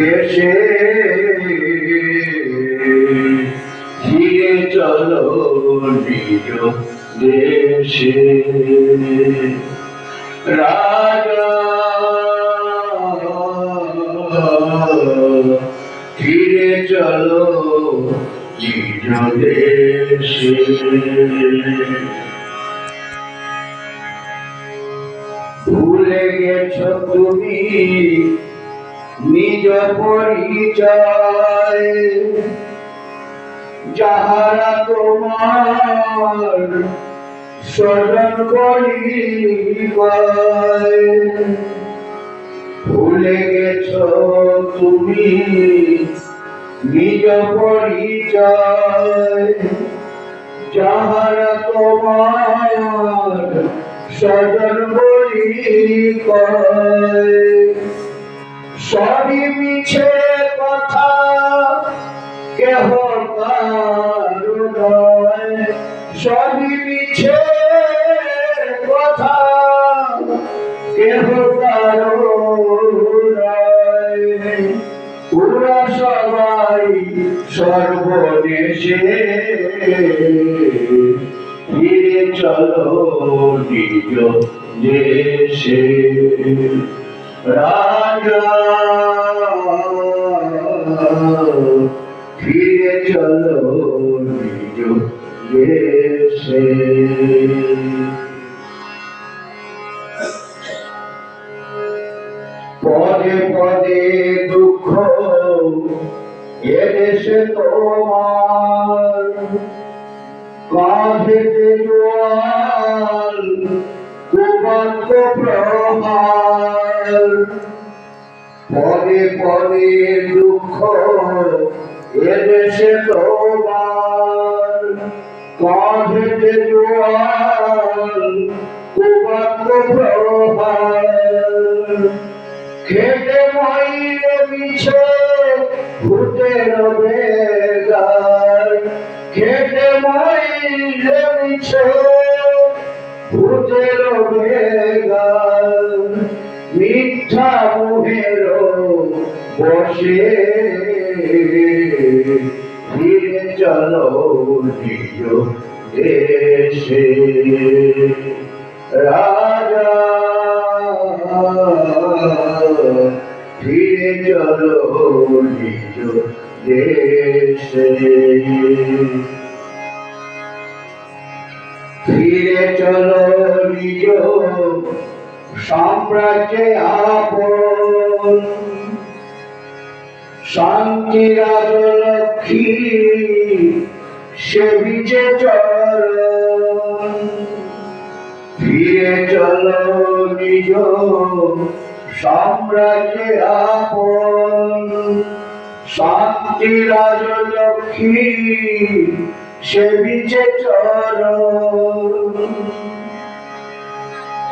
এসে ফিরে চলো নিজ দেশে। রাজা ফিরে চলো নিজ দেশে। ভুলে গেছ তুমি নিজ পরিচয়। যাহারা তোমার স্মরণ করিবায়, ভুলে গেছ তুমি নিজ পরিচয়। যাহারা তোমার স্মরণ করিবায় সবই মিছে কথা, কেহ সবই মিছে কথা, কেহ ওরা সবাই সর্বদেশে। ফিরে চলো নিজ দেশে। রাজা ফিরে চলো নিজ দেশে পদে পদে দুঃখ এদেশে তোমার। কাঁধেতে জোয়াল কুবাক্য প্রহার। পদে পদে দুঃখ এদেশে তোমার কাঁধেতে জোয়াল কুবাক্য প্রহার খেতে মাইলে মিছে ভূতের বেগার খেতে মাইলে মিছে মিথ্যা মুহের বসে। ফিরে চলো নিজ দেশে। রাজা ফিরে চলো দেশে। ফিরে চলো নিজ সাম্রাজ্যে আপন। শান্তি রাজলক্ষ্মী, সে বিজে চরণ। ফিরে চলো নিজ সাম্রাজ্যে আপন। শান্তি রাজলক্ষ্মী, সে বিজে চরণ।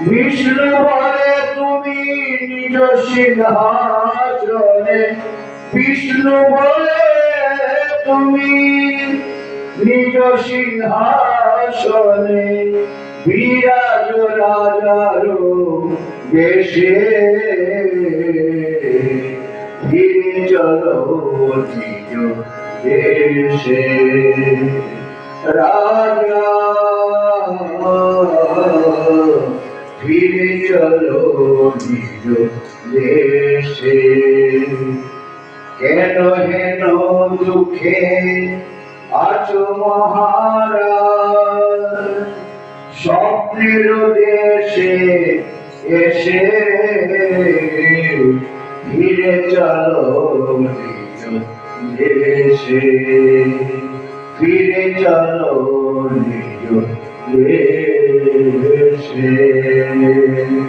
বিষ্ণু বলে তুমি নিজ সিংহাসনে। বিষ্ণু বলে তুমি নিজ সিংহাসনে। বিরাজ রাজার দেশে। ফিরে চলো নিজ দেশে। রাজা ফিরে চলো নিজ দেশে। কেন হেন দুঃখে আছো মহারাজ? স্বপ্নের দেশে এসে ফিরে চলো নিজ দেশে। ফিরে চলো নিজ দেশে।